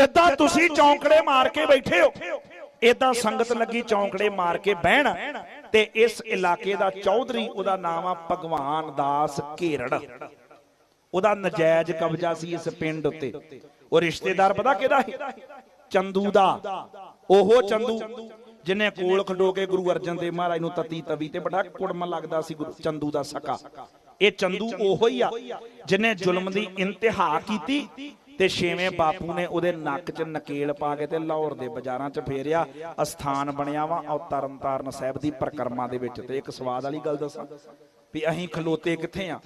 ਜਿੱਦਾਂ ਤੁਸੀਂ ਚੌਂਕੜੇ ਮਾਰ ਕੇ ਬੈਠੇ ਹੋ ਇਦਾਂ ਸੰਗਤ ਲੱਗੀ ਚੌਂਕੜੇ ਮਾਰ ਕੇ ਬਹਿਣ ਤੇ ਇਸ ਇਲਾਕੇ ਦਾ ਚੌਧਰੀ ਉਹਦਾ ਨਾਮ ਆ ਭਗਵਾਨ ਦਾਸ ਘੇਰੜ ਉਹਦਾ ਨਜਾਇਜ਼ ਕਬਜ਼ਾ ਸੀ ਇਸ ਪਿੰਡ ਉੱਤੇ। ਉਹ ਰਿਸ਼ਤੇਦਾਰ ਪਤਾ ਕਿਹਦਾ ਸੀ? ਚੰਦੂ ਦਾ। ਉਹ ਚੰਦੂ ਜਿਨੇ ਕੋਲ ਖਡੋ ਕੇ ਗੁਰੂ ਅਰਜਨ ਦੇਵ ਮਹਾਰਾਜ ਨੂੰ ਤਤੀ ਤਵੀ ਤੇ ਬੜਾ ਕੁੜਮ ਲੱਗਦਾ ਸੀ ਗੁਰੂ ਚੰਦੂ ਦਾ ਸਕਾ। ਇਹ ਚੰਦੂ ਉਹੋ ਹੀ ਆ ਜਿਨੇ ਜ਼ੁਲਮ ਦੀ ਇੰਤਹਾ ਕੀਤੀ ਤੇ ਛੇਵੇਂ ਬਾਪੂ ਨੇ ਉਹਦੇ ਨੱਕ 'ਚ ਨਕੇਲ ਪਾ ਕੇ ਤੇ ਲਾਹੌਰ ਦੇ ਬਾਜ਼ਾਰਾਂ 'ਚ ਫੇਰਿਆ, ਅਸਥਾਨ ਬਣਿਆ ਵਾ ਔਰ ਤਰਨਤਾਰਨ ਸਾਹਿਬ ਦੀ ਪ੍ਰਕਰਮਾ ਦੇ ਵਿੱਚ। ਤੇ ਇੱਕ ਸਵਾਦ ਵਾਲੀ ਗੱਲ ਦੱਸਾਂ ਵੀ ਅਸੀਂ ਖਲੋਤੇ ਕਿੱਥੇ ਆ?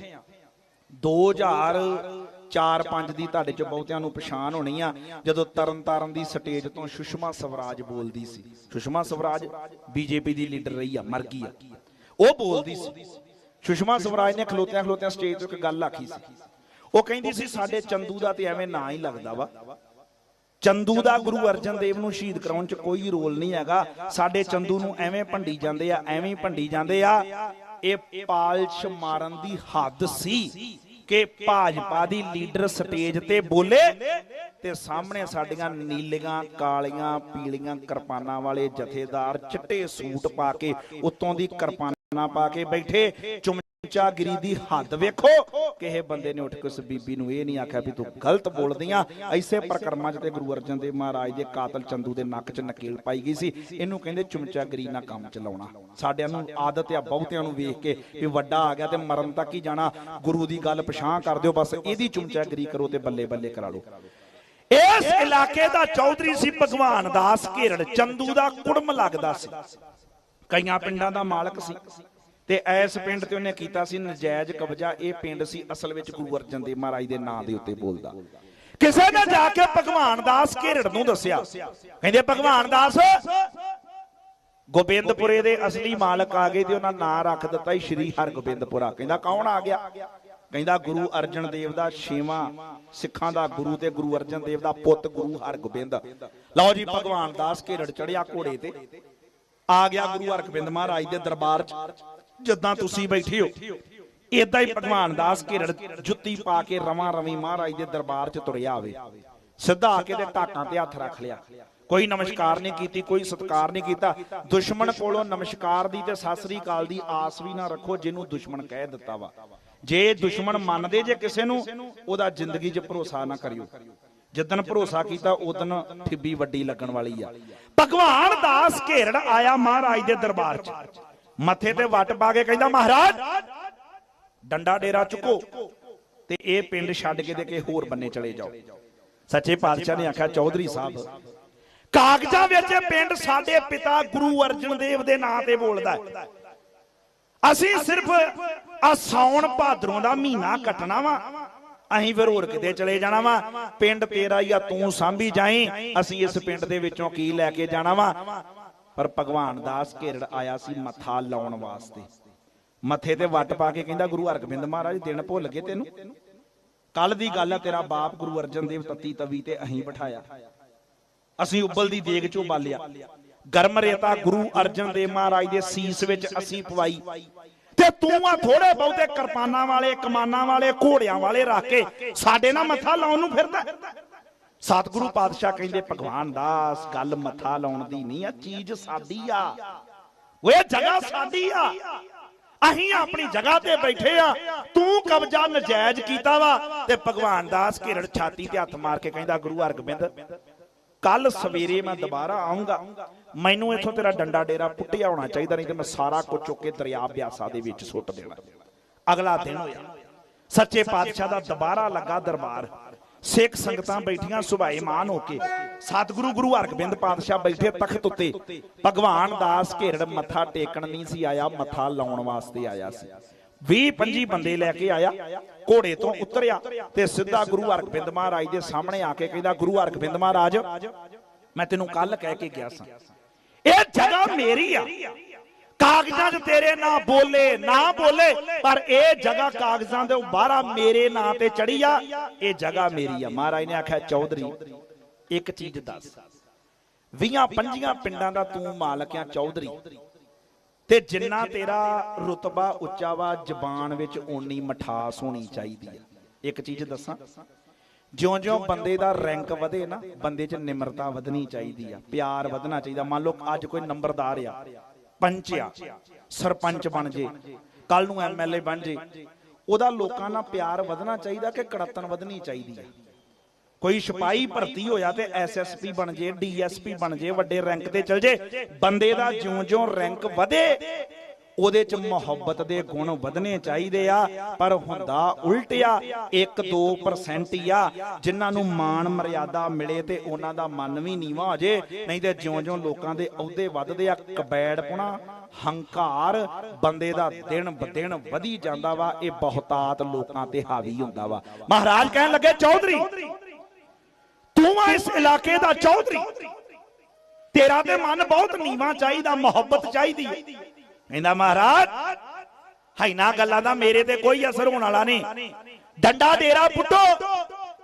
2004-5 ਦੀ ਤੁਹਾਡੇ ਚ ਬਹੁਤਿਆਂ ਨੂੰ ਪਛਾਣ ਹੋਣੀ ਆ, ਜਦੋਂ ਤਰਨਤਾਰਨ ਦੀ ਸਟੇਜ ਤੋਂ ਸੁਸ਼ਮਾ ਸਵਰਾਜ ਬੋਲਦੀ ਸੀ। ਸੁਸ਼ਮਾ ਸਵਰਾਜ ਬੀਜੇਪੀ ਦੀ ਲੀਡਰ ਰਹੀ ਆ, ਮਰ ਗਈ ਆ। ਉਹ ਬੋਲਦੀ ਸੀ। ਸੁਸ਼ਮਾ ਸਵਰਾਜ ਨੇ ਖਲੋਤਿਆਂ ਖਲੋਤਿਆਂ ਸਟੇਜ ਤੋਂ ਇੱਕ ਗੱਲ ਆਖੀ ਸੀ। ਉਹ ਕਹਿੰਦੀ ਸੀ ਸਾਡੇ ਚੰਦੂ ਦਾ ਤੇ ਐਵੇਂ ਨਾਂ ਹੀ ਲੱਗਦਾ ਵਾ। ਚੰਦੂ ਦਾ ਗੁਰੂ ਅਰਜਨ ਦੇਵ ਨੂੰ ਸ਼ਹੀਦ ਕਰਾਉਣ ਚ ਕੋਈ ਰੋਲ ਨਹੀਂ ਹੈਗਾ। ਸਾਡੇ ਚੰਦੂ ਨੂੰ ਐਵੇਂ ਭੰਡੀ ਜਾਂਦੇ ਆ ਐਵੇਂ ਭੰਡੀ ਜਾਂਦੇ ਆ। ਇਹ ਪਾਲਸ਼ ਮਾਰਨ ਦੀ ਹੱਦ ਸੀ ਕਿ ਭਾਜਪਾ ਦੀ ਲੀਡਰ ਸਟੇਜ ਤੇ ਬੋਲੇ ਤੇ ਸਾਹਮਣੇ ਸਾਡੀਆਂ ਨੀਲੀਆਂ ਕਾਲੀਆਂ ਪੀਲੀਆਂ ਕਿਰਪਾਨਾਂ ਵਾਲੇ ਜਥੇਦਾਰ ਚਿੱਟੇ ਸੂਟ ਪਾ ਕੇ ਉੱਤੋਂ ਦੀ ਕਿਰਪਾਨਾਂ ਪਾ ਕੇ ਬੈਠੇ ਚਮਚਾਗਿਰੀ ਦੀ ਹੱਦ। ਵੇਖੋ ਕਿਸੇ ਬੰਦੇ ਨੇ ਉੱਠ ਕੇ ਉਸ ਬੀਬੀ ਨੂੰ ਇਹ ਨਹੀਂ ਆਖਿਆ ਵੀ ਤੂੰ ਗਲਤ ਬੋਲਦੀਆਂ। ਐਸੇ ਪ੍ਰਕਰਮਾਂ 'ਚ ਤੇ ਗੁਰੂ ਅਰਜਨ ਦੇਵ ਮਹਾਰਾਜ ਦੇ ਕਾਤਲ ਚੰਦੂ ਦੇ ਨੱਕ 'ਚ ਨਕੇਲ ਪਾਈ ਗਈ ਸੀ। ਇਹਨੂੰ ਕਹਿੰਦੇ ਚਮਚਾਗਿਰੀ ਨਾਲ ਕੰਮ ਚਲਾਉਣਾ। ਸਾਡਿਆਂ ਨੂੰ ਆਦਤ ਆ ਬਹੁਤਿਆਂ ਨੂੰ ਵੇਖ ਕੇ ਵੀ ਵੱਡਾ ਆ ਗਿਆ ਤੇ ਮਰਨ ਤੱਕ ਹੀ ਜਾਣਾ। ਗੁਰੂ ਦੀ ਗੱਲ ਪਛਾਣ ਕਰ ਦਿਓ, ਬਸ ਇਹਦੀ ਚਮਚਾਗਿਰੀ ਕਰੋ ਤੇ ਬੱਲੇ ਬੱਲੇ ਕਰਾ ਲਓ। ਇਸ ਇਲਾਕੇ ਦਾ ਚੌਧਰੀ ਸੀ ਭਗਵਾਨ ਦਾਸ ਘੇਰੜ ਚੰਦੂ ਦਾ ਕੁੜਮ ਲੱਗਦਾ ਸੀ। ਕਈਆਂ ਪਿੰਡਾਂ ਦਾ ਮਾਲਕ ਸੀ। ਤੇ ਐਸ ਪਿੰਡ ਤੇ ਉਹਨੇ ਕੀਤਾ ਸੀ ਨਜਾਇਜ਼ ਕਬਜ਼ਾ। ਇਹ ਪਿੰਡ ਸੀ, ਅਸਲ ਵਿੱਚ ਗੁਰੂ ਅਰਜਨ ਦੇਵ ਮਹਾਰਾਜ ਦੇ ਨਾਂ ਦੇ ਉੱਤੇ ਬੋਲਦਾ। ਕਿਸੇ ਨੇ ਜਾ ਕੇ ਭਗਵਾਨ ਦਾਸ ਘੇਰੜ ਨੂੰ ਦੱਸਿਆ। ਕਹਿੰਦੇ, ਭਗਵਾਨ ਦਾਸ, ਗੋਬਿੰਦਪੁਰੇ ਦੇ ਅਸਲੀ ਮਾਲਕ ਆ ਗਏ ਤੇ ਉਹਨਾਂ ਨਾਂ ਰੱਖ ਦਿੱਤਾ ਹੀ ਸ਼੍ਰੀ ਹਰਗੋਬਿੰਦਪੁਰਾ। ਕਹਿੰਦਾ, ਕੌਣ ਆ ਗਿਆ? ਕਹਿੰਦਾ, ਗੁਰੂ ਅਰਜਨ ਦੇਵ ਦਾ ਛੇਵਾਂ ਸਿੱਖਾਂ ਦਾ ਗੁਰੂ ਤੇ ਗੁਰੂ ਅਰਜਨ ਦੇਵ ਦਾ ਪੁੱਤ ਗੁਰੂ ਹਰਗੋਬਿੰਦ। ਲਓ ਜੀ, ਭਗਵਾਨ ਦਾਸ ਘੇਰੜ ਚੜਿਆ ਘੋੜੇ ਤੇ। ਆ ਗਿਆ ਗੁਰੂ ਹਰਗੋਬਿੰਦ ਮਹਾਰਾਜ ਦੇ ਦਰਬਾਰ 'ਚ। ਜਿੱਦਾਂ ਤੁਸੀਂ ਬੈਠੇ ਹੋ। ਇਦਾਂ ਹੀ ਭਗਵਾਨ ਦਾਸ ਘੇਰੜ ਜੁੱਤੀ ਪਾ ਕੇ ਰਵਾਂ ਰਵੀ ਮਹਾਰਾਜ ਦੇ ਦਰਬਾਰ 'ਚ ਤੁਰਿਆ ਆਵੇ। ਸਿੱਧਾ ਆ ਕੇ ਤੇ ਢਾਕਾਂ ਤੇ ਹੱਥ ਰੱਖ ਲਿਆ। ਕੋਈ ਨਮਸਕਾਰ ਨਹੀਂ ਕੀਤੀ, ਕੋਈ ਸਤਕਾਰ ਨਹੀਂ ਕੀਤਾ। ਦੁਸ਼ਮਣ ਕੋਲੋਂ ਨਮਸਕਾਰ ਦੀ ਤੇ ਸਤਿ ਸ੍ਰੀ ਦੀ ਆਸ ਵੀ ਨਾ ਰੱਖੋ, ਜਿਹਨੂੰ ਦੁਸ਼ਮਣ ਕਹਿ ਦਿੱਤਾ ਵਾ। ਜੇ ਦੁਸ਼ਮਣ ਮੰਨਦੇ ਜੇ ਕਿਸੇ ਨੂੰ, ਉਹਦਾ ਜ਼ਿੰਦਗੀ 'ਚ ਭਰੋਸਾ ਨਾ ਕਰਿਓ। ਜਿੱਦਨ ਭਰੋਸਾ ਕੀਤਾ ਉਦਨ ਠਿੱਬੀ ਵੱਡੀ ਲੱਗਣ ਵਾਲੀ ਆ। ਭਗਵਾਨ ਦਾਸ ਘੇਰੜ ਆਇਆ ਮਹਾਰਾਜ ਦੇ ਦਰਬਾਰ 'ਚ। ਮੱਥੇ ਤੇ ਵੱਟ ਪਾ ਕੇ ਕਹਿੰਦਾ, ਮਹਾਰਾਜ, ਡੰਡਾ ਡੇਰਾ ਚੁੱਕੋ ਤੇ ਇਹ ਪਿੰਡ ਛੱਡ ਕੇ ਤੇ ਕਿਸੇ ਹੋਰ ਬੰਨੇ ਚਲੇ ਜਾਓ। ਸੱਚੇ ਪਾਤਸ਼ਾਹ ਨੇ ਆਖਿਆ, ਚੌਧਰੀ ਸਾਹਿਬ, ਕਾਗਜ਼ਾਂ ਵਿੱਚ ਇਹ ਪਿੰਡ ਸਾਡੇ ਪਿਤਾ ਗੁਰੂ ਅਰਜਨ ਦੇਵ ਦੇ ਨਾਂ ਤੇ ਬੋਲਦਾ ਹੈ। ਅਸੀਂ ਸਿਰਫ ਆ ਸੌਣ ਭਾਦਰੋਂ ਦਾ ਮਹੀਨਾ ਕੱਟਣਾ ਵਾ, ਅਸੀਂ ਫਿਰ ਹੋਰ ਕਿਤੇ ਚਲੇ ਜਾਣਾ ਵਾ। ਪਿੰਡ ਤੇਰਾ ਹੀ ਆ, ਤੂੰ ਸਾਂਭੀ ਜਾਈ, ਅਸੀਂ ਇਸ ਪਿੰਡ ਦੇ ਵਿੱਚੋਂ ਕੀ ਲੈ ਕੇ ਜਾਣਾ ਵਾ? ਪਰ ਭਗਵਾਨ ਦਾਸ ਘੇਰੜ ਆਇਆ ਸੀ ਮੱਥਾ ਲਾਉਣ ਵਾਸਤੇ। ਮੱਥੇ ਤੇ ਵੱਟ ਪਾ ਕੇ ਕਹਿੰਦਾ, ਗੁਰੂ ਹਰਗੋਬਿੰਦ ਮਹਾਰਾਜ, ਦਿਨ ਭੁੱਲ ਗਏ ਤੈਨੂੰ? ਕੱਲ ਦੀ ਗੱਲ ਆ, ਤੇਰਾ ਬਾਪ ਗੁਰੂ ਅਰਜਨ ਦੇਵ ਤਤੀ ਤਵੀ ਤੇ ਅਹੀਂ ਬਿਠਾਇਆ। ਅਸੀਂ ਉਬਲਦੀ ਦੇਗ ਚੋਂ ਬਾਲਿਆ ਗਰਮ ਰੇਤਾ ਗੁਰੂ ਅਰਜਨ ਦੇਵ ਮਹਾਰਾਜ ਦੇ ਸੀਸ ਵਿੱਚ ਅਸੀਂ ਪਵਾਈ। ਤੇ ਤੂੰ ਆ ਥੋੜੇ ਬਹੁਤੇ ਕਿਰਪਾਨਾਂ ਵਾਲੇ, ਕਮਾਨਾਂ ਵਾਲੇ, ਘੋੜਿਆਂ ਵਾਲੇ ਰੱਖ ਕੇ ਸਾਡੇ ਨਾਲ ਮੱਥਾ ਲਾਉਣ ਨੂੰ ਫਿਰਦਾ। ਸਤਿਗੁਰੂ ਪਾਤਸ਼ਾਹ ਕਹਿੰਦੇ, ਭਗਵਾਨ ਦਾਸ, ਗੱਲ ਮੱਥਾ ਲਾਉਣ ਦੀ ਨਹੀਂ ਆ, ਚੀਜ਼ ਸਾਡੀ ਆ। ਓਏ, ਜਗ੍ਹਾ ਸਾਡੀ ਆ। ਅਸੀਂ ਆਪਣੀ ਜਗ੍ਹਾ ਤੇ ਬੈਠੇ ਆ। ਤੂੰ ਕਬਜ਼ਾ ਨਜਾਇਜ਼ ਕੀਤਾ ਵਾ ਤੇ ਭਗਵਾਨ ਦਾਸ ਘੇਰੜ ਛਾਤੀ ਤੇ ਹੱਥ ਮਾਰ ਕੇ ਕਹਿੰਦਾ, ਗੁਰੂ ਹਰਗੋਬਿੰਦ ਕੱਲ ਸਵੇਰੇ ਮੈਂ ਦੁਬਾਰਾ ਆਉਂਗਾ ਮੈਨੂੰ ਇੱਥੋਂ ਤੇਰਾ ਡੰਡਾ ਡੇਰਾ ਪੁੱਟਿਆ ਹੋਣਾ ਚਾਹੀਦਾ ਨਹੀਂ ਤੇ ਮੈਂ ਸਾਰਾ ਕੁਝ ਚੁੱਕ ਕੇ ਦਰਿਆ ਬਿਆਸਾ ਦੇ ਵਿੱਚ ਸੁੱਟ ਦੇਣਾ। ਅਗਲਾ ਦਿਨ ਹੋਇਆ। ਸੱਚੇ ਪਾਤਸ਼ਾਹ ਦਾ ਦੁਬਾਰਾ ਲੱਗਾ ਦਰਬਾਰ। ਸਿੱਖ ਸੰਗਤਾਂ ਬੈਠੀਆਂ ਸੁਭਾਏ ਹੋ ਕੇ, ਸਤਿਗੁਰੂ ਗੁਰੂ ਹਰਗੋਬਿੰਦ ਪਾਤਸ਼ਾਹ ਬੈਠੇ ਤਖਤ ਉੱਤੇ, ਭਗਵਾਨ ਦਾਸ ਘੇਰੜ ਮੱਥਾ ਟੇਕਣ ਨਹੀਂ ਸੀ ਆਇਆ, ਮੱਥਾ ਲਾਉਣ ਵਾਸਤੇ ਆਇਆ ਸੀ। 20 25 ਬੰਦੇ ਲੈ ਕੇ ਆਇਆ, ਘੋੜੇ ਤੋਂ ਉਤਰਿਆ ਤੇ ਸਿੱਧਾ ਗੁਰੂ ਹਰਗੋਬਿੰਦ ਮਹਾਰਾਜ ਦੇ ਸਾਹਮਣੇ ਆ ਕੇ ਕਹਿੰਦਾ, ਗੁਰੂ ਹਰਗੋਬਿੰਦ ਮਹਾਰਾਜ, ਮੈਂ ਤੈਨੂੰ ਕੱਲ ਕਹਿ ਕੇ ਗਿਆ ਸਾਂ। ਇਹ ਜਗ੍ਹਾ ਮੇਰੀ ਆ। ਕਾਗਜ਼ਾਂ 'ਚ ਤੇਰੇ ਨਾਂ ਬੋਲੇ, ਨਾ ਬੋਲੇ, ਪਰ ਇਹ ਜਗ੍ਹਾ ਕਾਗਜ਼ਾਂ ਦੇ ਬਾਹਰਾ ਮੇਰੇ ਨਾਂ ਤੇ ਚੜੀ ਆ, ਇਹ ਜਗ੍ਹਾ ਮੇਰੀ ਆ। ਮਹਾਰਾਜ ਨੇ ਆਖਿਆ, ਚੌਧਰੀ, ਇੱਕ ਚੀਜ਼ ਦੱਸ। 20 25 ਪਿੰਡਾਂ ਦਾ ਤੂੰ ਮਾਲਕ ਆ, ਚੌਧਰੀ। ਤੇ ਜਿੰਨਾ ਤੇਰਾ ਰੁਤਬਾ ਉੱਚਾ ਵਾ, ਜ਼ਬਾਨ ਵਿੱਚ ਓਨੀ ਮਠਾਸ ਹੋਣੀ ਚਾਹੀਦੀ ਆ। ਇੱਕ ਚੀਜ਼ ਦੱਸਾਂ, ਜਿਉਂ-ਜਿਉਂ ਬੰਦੇ ਦਾ ਰੈਂਕ ਵਧੇ ਨਾ, ਬੰਦੇ 'ਚ ਨਿਮਰਤਾ ਵਧਣੀ ਚਾਹੀਦੀ ਆ, ਪਿਆਰ ਵਧਣਾ ਚਾਹੀਦਾ। ਮੰਨ ਲਓ, ਅੱਜ ਕੋਈ ਨੰਬਰਦਾਰ ਆ ਪੰਚ ਆ। ਸਰਪੰਚ ਬਣ ਜੇ। ਕੱਲ ਨੂੰ ਐਮਐਲਏ ਬਣ ਜੇ। ਉਹਦਾ ਲੋਕਾਂ ਨਾਲ ਪਿਆਰ ਵਧਣਾ ਚਾਹੀਦਾ ਕਿ ਕੜਤਨ ਵਧਣੀ ਚਾਹੀਦੀ ਹੈ ਕੋਈ ਸਿਪਾਹੀ ਭਰਤੀ ਹੋਇਆ ਤੇ ਐਸਐਸਪੀ ਬਣ ਜੇ ਡੀਐਸਪੀ ਬਣ ਜੇ, ਵੱਡੇ ਰੈਂਕ ਤੇ ਚਲ ਜੇ, ਬੰਦੇ ਦਾ ਜਿਉਂ-ਜਿਉਂ ਰੈਂਕ ਵਧੇ ਉਹਦੇ ਚ ਮੁਹੱਬਤ ਦੇ ਗੁਣ ਵਧਣੇ ਚਾਹੀਦੇ ਆ, ਪਰ ਹੁੰਦਾ ਉਲਟਿਆ 1-2% ਹੀ ਆ, ਜਿਨ੍ਹਾਂ ਨੂੰ ਮਾਣ ਮਰਿਆਦਾ ਮਿਲੇ ਤੇ ਉਹਨਾਂ ਦਾ ਮਨ ਵੀ ਨੀਵਾ ਹੋ ਜੇ। ਨਹੀਂ ਤੇ ਜਿਉਂ-ਜਿਉਂ ਲੋਕਾਂ ਦੇ ਅਹੁਦੇ ਵੱਧਦੇ ਆ ਕਬੈੜਪੁਣਾ ਹੰਕਾਰ ਬੰਦੇ ਦਾ ਦਿਨ ਬਦਿਨ ਵਧੀ ਜਾਂਦਾ ਵਾ, ਇਹ ਬਹੁਤਾਤ ਲੋਕਾਂ ਤੇ ਹਾਵੀ ਹੁੰਦਾ ਵਾ। ਮਹਾਰਾਜ ਕਹਿਣ ਲੱਗੇ, ਚੌਧਰੀ, ਤੂੰ ਆ ਇਸ ਇਲਾਕੇ ਦਾ ਚੌਧਰੀ। ਤੇਰਾ ਤੇ ਮਨ ਬਹੁਤ ਨੀਵਾ ਚਾਹੀਦਾ, ਮੁਹੱਬਤ ਚਾਹੀਦੀ। ਹੈ ਕਹਿੰਦਾ ਮਹਾਰਾਜ ਹਾਈਨਾ ਗੱਲਾਂ ਦਾ ਮੇਰੇ ਤੇ ਕੋਈ ਅਸਰ ਹੋਣ ਵਾਲਾ ਨਹੀਂ। ਡੰਡਾ ਡੇਰਾ ਪੁੱਟੋ।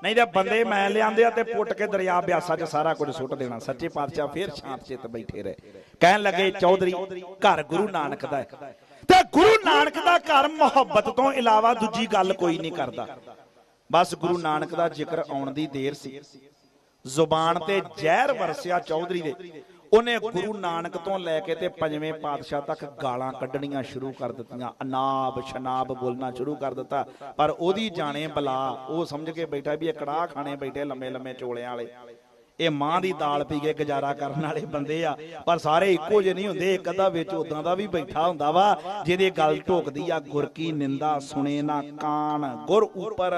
ਨਹੀਂ ਤੇ ਬੰਦੇ ਮੈਂ ਲਿਆਂਦੇ ਆ ਤੇ ਪੁੱਟ ਕੇ ਦਰਿਆ ਬਿਆਸਾ 'ਚ ਸਾਰਾ ਕੁਝ ਸੁੱਟ ਦੇਣਾ। ਸੱਚੇ ਪਾਤਸ਼ਾਹ ਫੇਰ ਸ਼ਾਂਤ ਚਿੱਤ ਬੈਠੇ ਰਹੇ। ਕਹਿਣ ਲੱਗੇ, ਚੌਧਰੀ, ਘਰ ਗੁਰੂ ਨਾਨਕ ਦਾ ਹੈ। ਤੇ ਗੁਰੂ ਨਾਨਕ ਦਾ ਘਰ ਮੁਹੱਬਤ ਤੋਂ ਇਲਾਵਾ ਦੂਜੀ ਗੱਲ ਕੋਈ ਨਹੀਂ ਕਰਦਾ। ਬਸ ਗੁਰੂ ਨਾਨਕ ਦਾ ਜ਼ਿਕਰ ਆਉਣ ਦੀ ਦੇਰ ਸੀ। ਜ਼ੁਬਾਨ ਤੇ ਜ਼ਹਿਰ ਵਰਸਿਆ ਚੌਧਰੀ ਦੇ। ਉਹਨੇ ਗੁਰੂ ਨਾਨਕ ਤੋਂ ਲੈ ਕੇ ਤੇ ਪੰਜਵੇਂ ਪਾਤਸ਼ਾਹ ਤੱਕ ਗਾਲਾਂ ਕੱਢਣੀਆਂ ਸ਼ੁਰੂ ਕਰ ਦਿੱਤੀਆਂ ਅਨਾਬ ਸ਼ਨਾਬ ਬੋਲਣਾ ਸ਼ੁਰੂ ਕਰ ਦਿੱਤਾ। ਪਰ ਉਹਦੀ ਜਾਣੇ ਬਲਾ, ਉਹ ਸਮਝ ਕੇ ਬੈਠਾ ਵੀ ਇਹ ਕੜਾਹ ਖਾਣੇ ਬੈਠੇ ਲੰਮੇ ਲੰਮੇ ਚੋਲਿਆਂ ਵਾਲੇ। ਇਹ ਮਾਂ ਦੀ ਦਾਲ ਪੀ ਕੇ ਗੁਜ਼ਾਰਾ ਕਰਨ ਵਾਲੇ ਬੰਦੇ ਆ। ਪਰ ਸਾਰੇ ਇੱਕੋ ਜਿਹੇ ਨਹੀਂ ਹੁੰਦੇ, ਇੱਕ ਅੱਧਾ ਵਿੱਚ ਉਦਾਂ ਦਾ ਵੀ ਬੈਠਾ ਹੁੰਦਾ ਵਾ, ਜਿਹਦੇ ਗੱਲ ਢੋਕਦੀ ਆ, ਗੁਰ ਕੀ ਨਿੰਦਾ ਸੁਣੇ ਨਾ ਕਾਨ, ਗੁਰ ਉੱਪਰ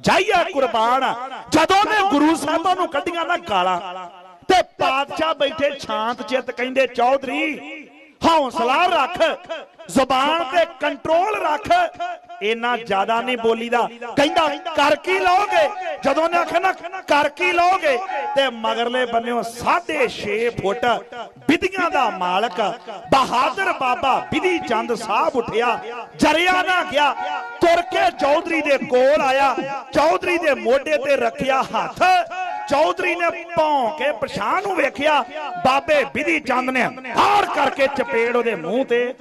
ਜਾਈਆ ਕੁਰਬਾਨ। ਜਦੋਂ ਨੇ ਗੁਰੂ ਸਾਹਿਬਾਂ ਨੂੰ ਕੱਢੀਆਂ ਨਾ ਗਾਲਾਂ ਪਾਤਸ਼ਾਹ ਬੈਠੇ ਸ਼ਾਂਤ ਚਿੱਤ ਕਹਿੰਦੇ, ਚੌਧਰੀ, ਹੌਸਲਾ ਰੱਖ, ਜ਼ੁਬਾਨ ਤੇ ਕੰਟਰੋਲ ਰੱਖ। ਇੰਨਾ ਜ਼ਿਆਦਾ ਨਹੀਂ ਬੋਲੀਦਾ। ਕਹਿੰਦਾ, ਕਰ ਕੀ ਲਓਗੇ? ਜਦੋਂ ਨੇ ਆਖਿਆ, ਨਾ, ਕਰ ਕੀ ਲਓਗੇ? ਤੇ ਮਗਰਲੇ ਬੰਨਿਓ 6.5 ਫੁੱਟ ਵਿਧੀਆਂ ਦਾ ਮਾਲਕ, ਬਹਾਦਰ ਬਾਬਾ ਵਿਧੀ ਚੰਦ ਸਾਹਿਬ ਉੱਠਿਆ। ਜਰਿਆ ਨਾ ਗਿਆ। ਤੁਰ ਕੇ ਚੌਧਰੀ ਦੇ ਕੋਲ ਆਇਆ। ਚੌਧਰੀ ਦੇ ਮੋਢੇ ਤੇ ਰੱਖਿਆ ਹੱਥ। ਚੌਧਰੀ ਨੇ ਭੌਂ ਕੇ ਪਛਾਣ ਨੂੰ ਵੇਖਿਆ, ਬਾਬੇ ਵਿਧੀ ਚੰਦ ਨੇ ਹਾਰ ਕਰਕੇ ਚਪੇੜ ਉਹਦੇ ਮੂੰਹ ਤੇ।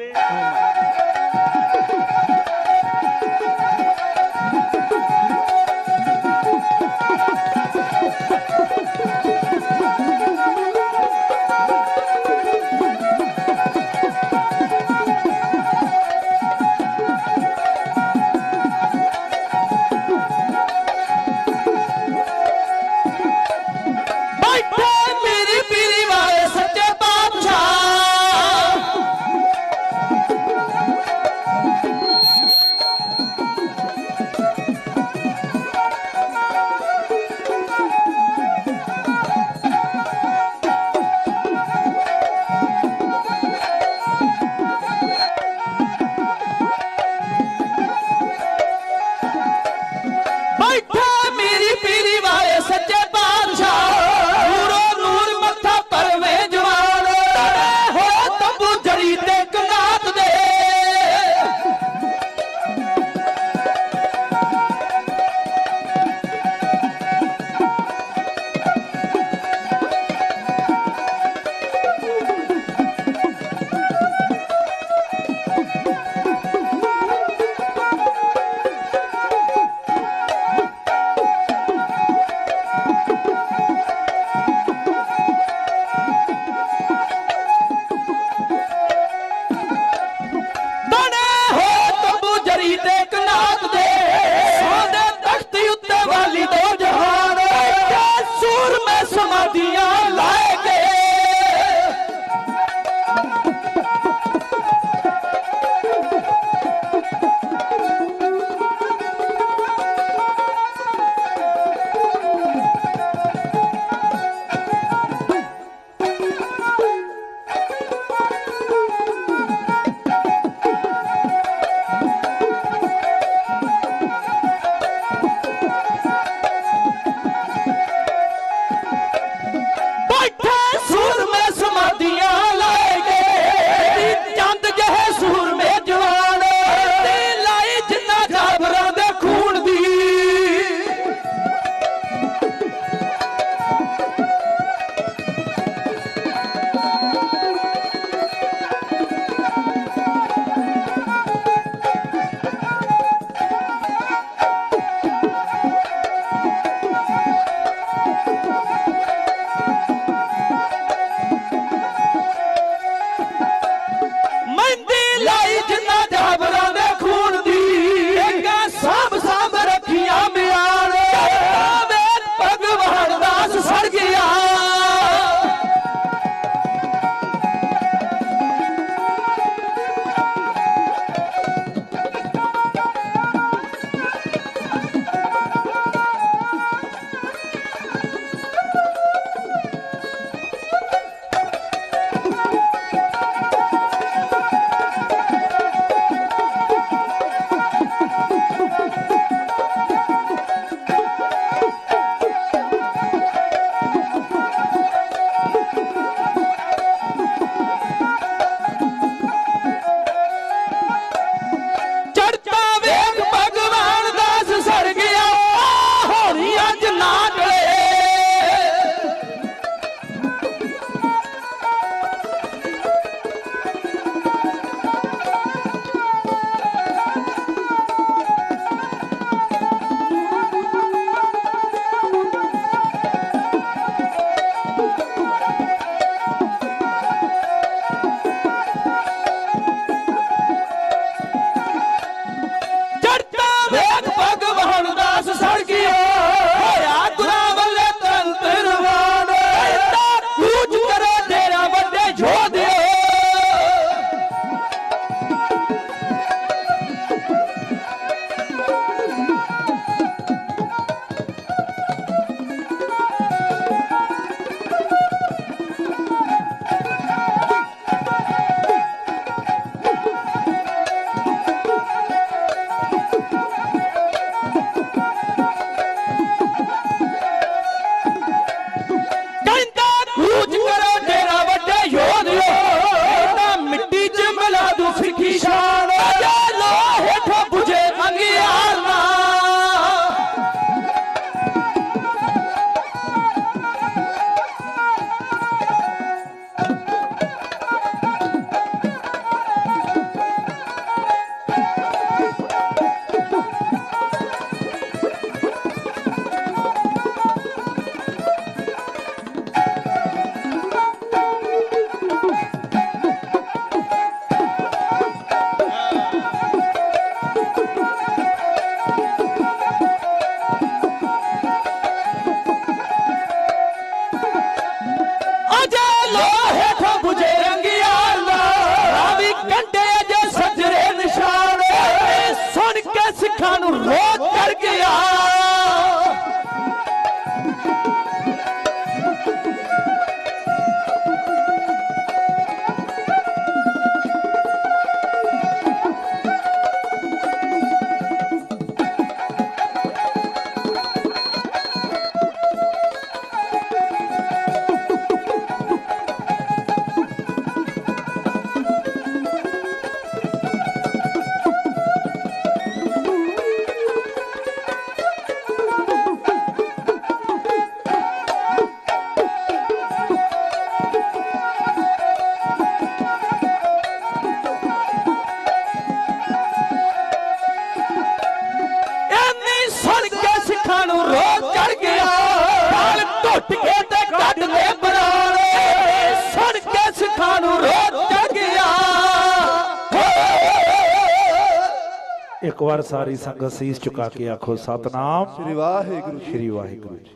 ਸਾਰੀ ਸੰਗਤ ਸੀਸ ਝੁਕਾ ਕੇ ਆਖੋ ਸਤਨਾਮ। ਸ੍ਰੀ ਵਾਹਿਗੁਰੂ ਸ੍ਰੀ ਵਾਹਿਗੁਰੂ ਜੀ।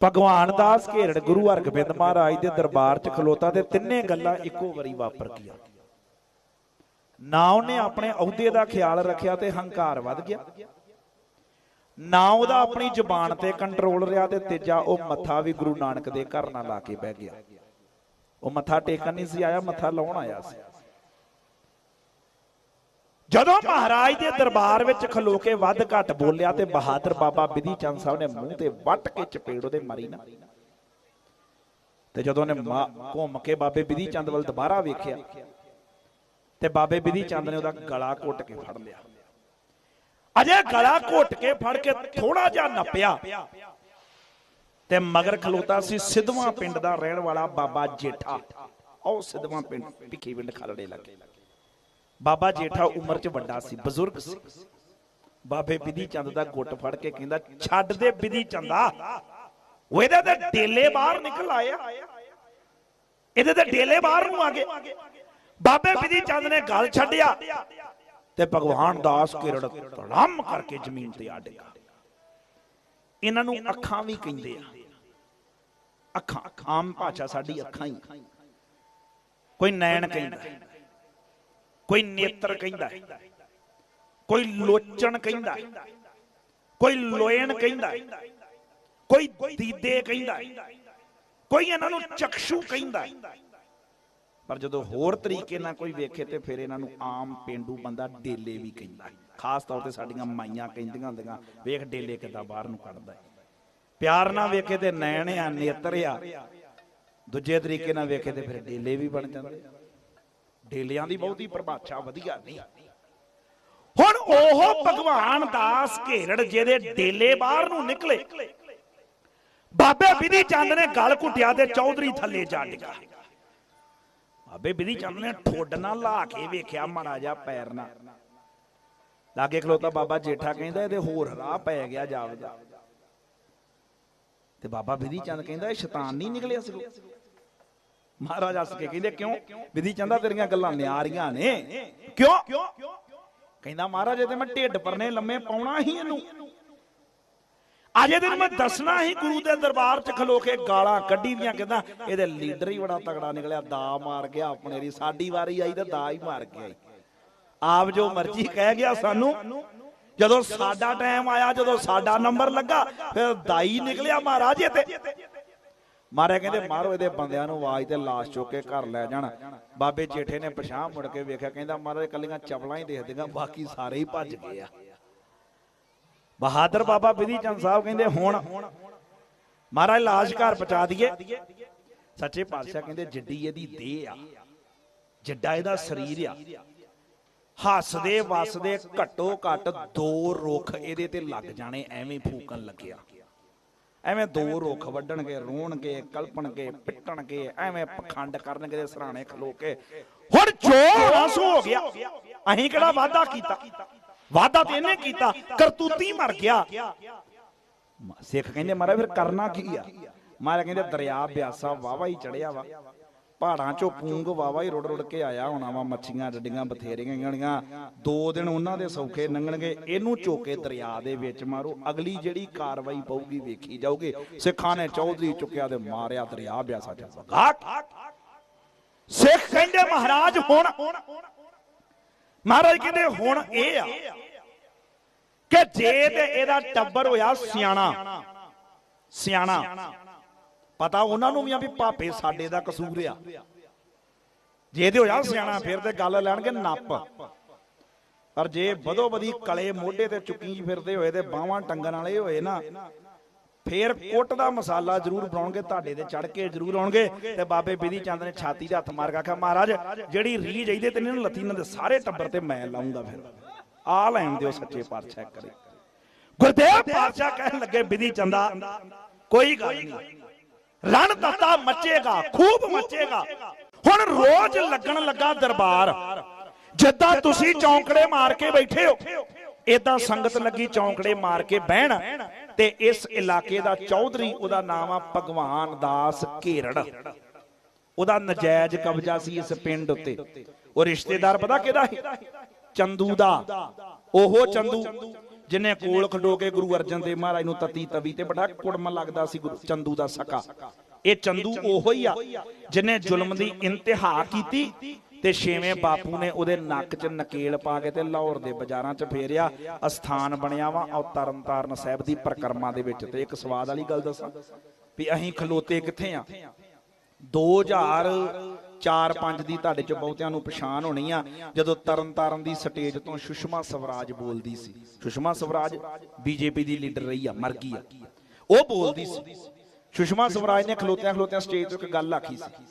ਭਗਵਾਨ ਦਾਸ ਘੇਰੜ ਗੁਰੂ ਹਰਗੋਬਿੰਦ ਮਹਾਰਾਜ ਦੇ ਦਰਬਾਰ 'ਚ ਖਲੋਤਾ ਤੇ ਤਿੰਨੇ ਗੱਲਾਂ ਇੱਕੋ ਵਾਰੀ ਵਾਪਰ ਗਈਆਂ। ਨਾ ਉਹਨੇ ਆਪਣੇ ਅਹੁਦੇ ਦਾ ਖਿਆਲ ਰੱਖਿਆ ਤੇ ਹੰਕਾਰ ਵੱਧ ਗਿਆ। ਨਾ ਉਹਦਾ ਆਪਣੀ ਜ਼ੁਬਾਨ ਤੇ ਕੰਟਰੋਲ ਰਿਹਾ ਤੇ ਤੀਜਾ ਉਹ ਮੱਥਾ ਵੀ ਗੁਰੂ ਨਾਨਕ ਦੇ ਘਰ ਨਾਲ ਲਾ ਕੇ ਬਹਿ ਗਿਆ। ਉਹ ਮੱਥਾ ਟੇਕਣ ਨਹੀਂ ਸੀ ਆਇਆ ਮੱਥਾ ਲਾਉਣ ਆਇਆ ਸੀ। ਜਦੋਂ ਮਹਾਰਾਜ ਦੇ ਦਰਬਾਰ ਵਿੱਚ ਖਲੋ ਕੇ ਵੱਧ ਘੱਟ ਬੋਲਿਆ ਤੇ ਬਹਾਦਰ ਬਾਬਾ ਬਿਧੀ ਚੰਦ ਸਾਹਿਬ ਨੇ ਮੂੰਹ ਤੇ ਵੱਟ ਕੇ ਚਪੇੜ ਉਹਦੇ ਮਾਰੀ ਨਾ। ਤੇ ਜਦੋਂ ਉਹਨੇ ਘੁੰਮ ਕੇ ਬਾਬੇ ਬਿਧੀ ਚੰਦ ਵੱਲ ਦੁਬਾਰਾ ਵੇਖਿਆ, ਤੇ ਬਾਬੇ ਬਿਧੀ ਚੰਦ ਨੇ ਉਹਦਾ ਗਲਾ ਘੁੱਟ ਕੇ ਫੜ ਲਿਆ। ਅਜੇ ਗਲਾ ਘੁੱਟ ਕੇ ਫੜ ਕੇ ਥੋੜਾ ਜਿਹਾ ਨੱਪਿਆ। ਤੇ ਮਗਰ ਖਲੋਤਾ ਸੀ ਸਿੱਧਵਾਂ ਪਿੰਡ ਦਾ ਰਹਿਣ ਵਾਲਾ ਬਾਬਾ ਜੇਠਾ। ਉਹ ਸਿੱਧਵਾਂ ਪਿੰਡ ਭਿੱਖੀ ਪਿੰਡ ਖਲੜੇ ਲੱਗੇ। ਬਾਬਾ ਜੇਠਾ ਉਮਰ 'ਚ ਵੱਡਾ ਸੀ ਬਜ਼ੁਰਗ ਸੀ। ਬਾਬੇ ਬਿਧੀ ਚੰਦ ਦਾ ਗੁੱਟ ਫੜ ਕੇ ਕਹਿੰਦਾ ਛੱਡ ਦੇ ਬਿਧੀ ਚੰਦਾ ਉਹ ਇਹਦੇ ਤੇ ਡੇਲੇ ਬਾਹਰ ਨਿਕਲ ਆਇਆ। ਇਹਦੇ ਤੇ ਡੇਲੇ ਬਾਹਰ ਨੂੰ ਆ ਗਏ। ਬਾਬੇ ਬਿਧੀ ਚੰਦ ਨੇ ਗੱਲ ਛੱਡਿਆ। ਤੇ ਭਗਵਾਨ ਦਾਸ ਕਿਰੜ ਧੜਮ ਕਰਕੇ ਜ਼ਮੀਨ ਤੇ ਆ ਡਿੱਗਾ ਇਹਨਾਂ ਨੂੰ ਅੱਖਾਂ ਵੀ ਕਹਿੰਦੇ ਆ। ਅੱਖਾਂ ਆਮ ਭਾਸ਼ਾ ਸਾਡੀ ਅੱਖਾਂ ਹੀ। ਕੋਈ ਨੈਣ ਕਹਿੰਦਾ। ਕੋਈ ਨੇਤਰ ਕਹਿੰਦਾ ਕੋਈ ਲੋਚਣ ਕਹਿੰਦਾ ਕੋਈ ਲੋਇਣ ਕਹਿੰਦਾ ਕੋਈ ਦੀਦੇ ਕਹਿੰਦਾ ਕੋਈ ਇਹਨਾਂ ਨੂੰ ਚਕਸ਼ੂ ਕਹਿੰਦਾ ਪਰ ਜਦੋਂ ਹੋਰ ਤਰੀਕੇ ਨਾਲ ਕੋਈ ਵੇਖੇ ਤੇ ਫਿਰ ਇਹਨਾਂ ਨੂੰ ਆਮ ਪਿੰਡੂ ਬੰਦਾ ਡੇਲੇ ਵੀ ਕਹਿੰਦਾ ਖਾਸ ਤੌਰ ਤੇ ਸਾਡੀਆਂ ਮਾਈਆਂ ਕਹਿੰਦੀਆਂ ਹੁੰਦੀਆਂ, ਵੇਖ ਡੇਲੇ ਕਿੱਦਾਂ ਬਾਹਰ ਨੂੰ ਕੱਢਦਾ ਪਿਆਰ ਨਾਲ ਵੇਖੇ ਤੇ ਨੈਣ ਆ, ਨੇਤਰ ਆ, ਦੂਜੇ ਤਰੀਕੇ ਨਾਲ ਵੇਖੇ ਤੇ ਫਿਰ ਡੇਲੇ ਵੀ ਬਣ ਜਾਂਦੇ ਡੇਲਿਆਂ ਦੀ ਬਹੁਤੀ ਪਰਿਭਾਸ਼ਾ ਵਧੀਆ ਨਹੀਂ। ਹੁਣ ਉਹ ਭਗਵਾਨ ਦਾਸ ਘੇਰੜ ਜਿਹਦੇ ਡੇਲੇ ਬਾਹਰ ਨੂੰ ਨਿਕਲੇ। ਬਾਬੇ ਬਿਧੀ ਚੰਦ ਨੇ ਗਲ ਘੁੱਟਿਆ ਤੇ ਚੌਧਰੀ ਥੱਲੇ ਜਾ ਡਿੱਗਾ। ਬਾਬੇ ਬਿਧੀ ਚੰਦ ਨੇ ਠੋਡ ਨਾਲ ਲਾ ਕੇ ਵੇਖਿਆ ਮਾੜਾ ਜਿਹਾ ਪੈਰ ਨਾਲ। ਲਾਗੇ ਖਲੋਤਾ ਬਾਬਾ ਜੇਠਾ ਕਹਿੰਦਾ, ਇਹਦੇ ਹੋਰ ਰਾਹ ਪੈ ਗਿਆ ਜਾਵਦਾ। ਤੇ ਬਾਬਾ ਬਿਧੀ ਚੰਦ ਕਹਿੰਦਾ, ਇਹ ਸ਼ੈਤਾਨ ਨਹੀਂ ਨਿਕਲਿਆ ਸੀ ਮਹਾਰਾਜ ਹੱਸ ਕੇ ਕਹਿੰਦੇ, ਕਿਉਂ? ਬਿਧੀ ਚੰਦਾ ਤੇਰੀਆਂ ਗੱਲਾਂ ਨਿਆਰੀਆਂ ਨੇ। ਕਿਉਂ? ਕਹਿੰਦਾ, ਮਹਾਰਾਜ ਤੇ ਮੈਂ ਢਿੱਡ ਪਰਨੇ ਲੰਮੇ ਪਾਉਣਾ ਹੀ ਇਹਨੂੰ। ਅਜੇ ਦਿਨ ਮੈਂ ਦੱਸਣਾ ਹੀ ਗੁਰੂ ਦੇ ਦਰਬਾਰ 'ਚ ਖਲੋ ਕੇ ਗਾਲਾਂ ਕੱਢੀ ਦੀਆਂ, ਕਹਿੰਦਾ, ਇਹਦੇ ਲੀਡਰ ਹੀ ਬੜਾ ਤਗੜਾ ਨਿਕਲਿਆ, ਦਾ ਮਾਰ ਗਿਆ ਆਪਣੇ ਦੀ ਸਾਡੀ ਵਾਰੀ ਆਈ ਤਾਂ ਦਾ ਹੀ ਮਾਰ ਗਿਆ ਆਪ ਜੋ ਮਰਜ਼ੀ ਕਹਿ ਗਿਆ ਸਾਨੂੰ, ਜਦੋਂ ਸਾਡਾ ਟਾਈਮ ਆਇਆ, ਜਦੋਂ ਸਾਡਾ ਨੰਬਰ ਲੱਗਾ, ਫਿਰ ਦਾਈ ਨਿਕਲਿਆ ਮਹਾਰਾਜ ਤੇ। ਮਾਰੇ ਕਹਿੰਦੇ, ਮਾਰੋ ਇਹਦੇ ਬੰਦਿਆਂ ਨੂੰ ਆਵਾਜ਼ ਤੇ ਲਾਸ਼ ਚੁੱਕ ਕੇ ਘਰ ਲੈ ਜਾਣ। ਬਾਬੇ ਜੇਠੇ ਨੇ ਪਛਾਣ ਮੁੜ ਕੇ ਵੇਖਿਆ, ਕਹਿੰਦਾ, ਮਹਾਰਾਜ ਕੱਲੀਆਂ ਚਪਲਾਂ ਹੀ ਦੇਖਦੀਆਂ ਬਾਕੀ ਸਾਰੇ ਹੀ ਭੱਜ ਗਏ ਆ। ਬਹਾਦਰ ਬਾਬਾ ਬਿਧੀ ਚੰਦ ਸਾਹਿਬ ਕਹਿੰਦੇ, ਹੁਣ ਮਹਾਰਾਜ, ਲਾਸ਼ ਘਰ ਪਹੁੰਚਾ ਦਈਏ। ਸੱਚੇ ਪਾਤਸ਼ਾਹ ਕਹਿੰਦੇ, ਜਿੱਡੀ ਇਹਦੀ ਦੇਹ ਆ, ਜਿੱਡਾ ਇਹਦਾ ਸਰੀਰ ਆ, ਹੱਸਦੇ ਵਸਦੇ ਘੱਟੋ ਘੱਟ ਦੋ ਰੁੱਖ ਇਹਦੇ ਤੇ ਲੱਗ ਜਾਣੇ, ਐਵੇਂ ਫੂਕਣ ਲੱਗਿਆ। ਐਵੇਂ ਦੋ ਰੁੱਖ ਵੱਢਣਗੇ, ਰੋਣਗੇ, ਕਲਪਣਗੇ, ਪਿੱਟਣਗੇ, ਐਵੇਂ ਪਖੰਡ ਕਰਨਗੇ ਦੇ ਸਰਾਣੇ ਖਲੋ ਕੇ। ਹੁਣ ਜੋ ਆਸੂ ਹੋ ਗਿਆ। ਅਹੀਂ ਕਿਹੜਾ ਵਾਅਦਾ ਕੀਤਾ? ਵਾਅਦਾ ਤੇ ਇਹਨੇ ਕੀਤਾ। ਕਰਤੂਤੀ ਮਰ ਗਿਆ। ਸਿੱਖ ਕਹਿੰਦੇ ਮਾਰਾ ਫਿਰ ਕਰਨਾ ਕੀ ਆ? ਮਾਰਾ ਕਹਿੰਦੇ, ਦਰਿਆ, ਬਿਆਸਾ ਵਾਵਾ ਹੀ ਚੜਿਆ ਵਾ। ਪਹਾੜਾਂ ਚੋਂ ਪੂੰਗ ਵਾਵਾ ਹੀ ਰੁੜ ਰੁੜ ਕੇ ਆਇਆ ਹੋਣਾ ਵਾ, ਮੱਛੀਆਂ ਡੱਡੀਆਂ ਬਥੇਰੀਆਂ ਗਣੀਆਂ ਦੋ ਦਿਨ ਉਹਨਾਂ ਦੇ ਸੌਖੇ ਲੰਘਣਗੇ, ਇਹਨੂੰ ਝੋਕੇ ਦਰਿਆ ਦੇ ਵਿੱਚ ਮਾਰੋ, ਅਗਲੀ ਜਿਹੜੀ ਕਾਰਵਾਈ ਪਊਗੀ ਵੇਖੀ ਜਾਊਗੀ। ਸਿੱਖਾਂ ਨੇ ਚੌਧਰੀ ਚੁੱਕਿਆ ਤੇ ਮਾਰਿਆ ਦਰਿਆ ਬਿਆਸਾ ਚ ਘਾਟ ਸਿੱਖ ਕਹਿੰਦੇ, ਮਹਾਰਾਜ, ਹੁਣ ਮਹਾਰਾਜ ਕਹਿੰਦੇ, ਹੁਣ ਇਹ ਆ ਕਿ ਜੇ ਤੇ ਇਹਦਾ ਟੱਬਰ ਹੋਇਆ ਸਿਆਣਾ ਸਿਆਣਾ ਪਤਾ ਉਹਨਾਂ ਨੂੰ ਵੀ ਆ ਵੀ ਭਾਪੇ ਸਾਡੇ ਦਾ ਕਸੂਰ ਆ। ਜੇ ਤੇ ਹੋਇਆ ਸਿਆਣਾ, ਫਿਰ ਤੇ ਗੱਲ ਲੈਣਗੇ ਨੱਪ। ਪਰ ਜੇ ਬਦੋ ਬਦੀ ਕਲੇ ਮੋਢੇ ਤੇ ਚੁੱਕੀ ਫਿਰਦੇ ਹੋਏ ਤੇ ਬਾਹਾਂ ਟੰਗਣ ਵਾਲੇ ਹੋਏ ਨਾ, ਫੇਰ ਕੁੱਟ ਦਾ ਮਸਾਲਾ ਜ਼ਰੂਰ ਬਣਾਉਣਗੇ, ਤੁਹਾਡੇ ਤੇ ਚੜ ਕੇ ਜ਼ਰੂਰ ਆਉਣਗੇ ਤੇ ਬਾਬੇ ਬਿਧੀ ਚੰਦ ਨੇ ਛਾਤੀ 'ਤੇ ਹੱਥ ਮਾਰ ਕੇ ਆਖਿਆ, ਮਹਾਰਾਜ, ਜਿਹੜੀ ਰੀਝ ਇਹਦੇ ਤੇ ਇਹਨਾਂ ਲੱਤੀ ਇਹਨਾਂ ਦੇ ਸਾਰੇ ਟੱਬਰ ਤੇ ਮੈਂ ਲਾਉਂਗਾ ਫਿਰ। ਆ ਲੈਣ ਦਿਓ ਸੱਚੇ ਪਾਤਸ਼ਾਹ ਕਰੇ ਗੁਰਦੇਵ ਪਾਤਸ਼ਾਹ ਕਹਿਣ ਲੱਗੇ ਬਿਧੀ ਚੰਦਾ, ਕੋਈ ਗੱਲ ਨਹੀਂ। ਰਣ ਤੱਤਾ ਮੱਚੇਗਾ, ਖੂਬ ਮੱਚੇਗਾ। ਹੁਣ ਰੋਜ਼ ਲੱਗਣ ਲੱਗਾ ਦਰਬਾਰ। ਜਿੱਦਾਂ ਤੁਸੀਂ ਚੌਂਕੜੇ ਮਾਰ ਕੇ ਬੈਠੇ ਹੋ ਇਦਾਂ ਸੰਗਤ ਲੱਗੀ ਚੌਂਕੜੇ ਮਾਰ ਕੇ ਬਹਿਣ ਤੇ ਇਸ ਇਲਾਕੇ ਦਾ ਚੌਧਰੀ, ਉਹਦਾ ਨਾਮ ਆ ਭਗਵਾਨ ਦਾਸ ਘੇਰੜ। ਉਹਦਾ ਨਜਾਇਜ਼ ਕਬਜ਼ਾ ਸੀ ਇਸ ਪਿੰਡ ਉੱਤੇ। ਉਹ ਰਿਸ਼ਤੇਦਾਰ ਪਤਾ ਕਿਹਦਾ ਸੀ? ਚੰਦੂ ਦਾ। ਉਹ ਚੰਦੂ। ਜਿਨੇ ਕੋਲ ਖਡੋ ਕੇ ਗੁਰੂ ਅਰਜਨ ਦੇਵ ਮਹਾਰਾਜ ਨੂੰ ਤਤੀ ਤਵੀ ਤੇ ਬੜਾ ਕੁੜਮ ਲੱਗਦਾ ਸੀ ਗੁਰੂ ਚੰਦੂ ਦਾ ਸਕਾ। ਇਹ ਚੰਦੂ ਉਹੋ ਹੀ ਆ ਜਿਨੇ ਜ਼ੁਲਮ ਦੀ ਇੰਤਹਾ ਕੀਤੀ ਤੇ ਛੇਵੇਂ ਬਾਪੂ ਨੇ ਉਹਦੇ ਨੱਕ 'ਚ ਨਕੇਲ ਪਾ ਕੇ ਤੇ ਲਾਹੌਰ ਦੇ ਬਾਜ਼ਾਰਾਂ 'ਚ ਫੇਰਿਆ ਅਸਥਾਨ ਬਣਿਆ ਵਾ ਔਰ ਤਰਨਤਾਰਨ ਸਾਹਿਬ ਦੀ ਪਰਿਕਰਮਾ ਦੇ ਵਿੱਚ। ਤੇ ਇੱਕ ਸਵਾਦ ਵਾਲੀ ਗੱਲ ਦੱਸਾਂ ਵੀ ਅਸੀਂ ਖਲੋਤੇ ਕਿੱਥੇ ਆ? 2004-5 ਦੀ ਤੁਹਾਡੇ ਚ ਬਹੁਤਿਆਂ ਨੂੰ ਪਛਾਣ ਹੋਣੀ ਆ, ਜਦੋਂ ਤਰਨ ਤਾਰਨ ਦੀ ਸਟੇਜ ਤੋਂ ਸੁਸ਼ਮਾ ਸਵਰਾਜ ਬੋਲਦੀ ਸੀ। ਸੁਸ਼ਮਾ ਸਵਰਾਜ ਬੀਜੇਪੀ ਦੀ ਲੀਡਰ ਰਹੀ ਆ, ਮਰ ਗਈ ਆ। ਉਹ ਬੋਲਦੀ ਸੀ। ਸੁਸ਼ਮਾ ਸਵਰਾਜ ਨੇ ਖਲੋਤਿਆਂ ਖਲੋਤਿਆਂ ਸਟੇਜ ਤੋਂ ਇੱਕ ਗੱਲ ਆਖੀ ਸੀ।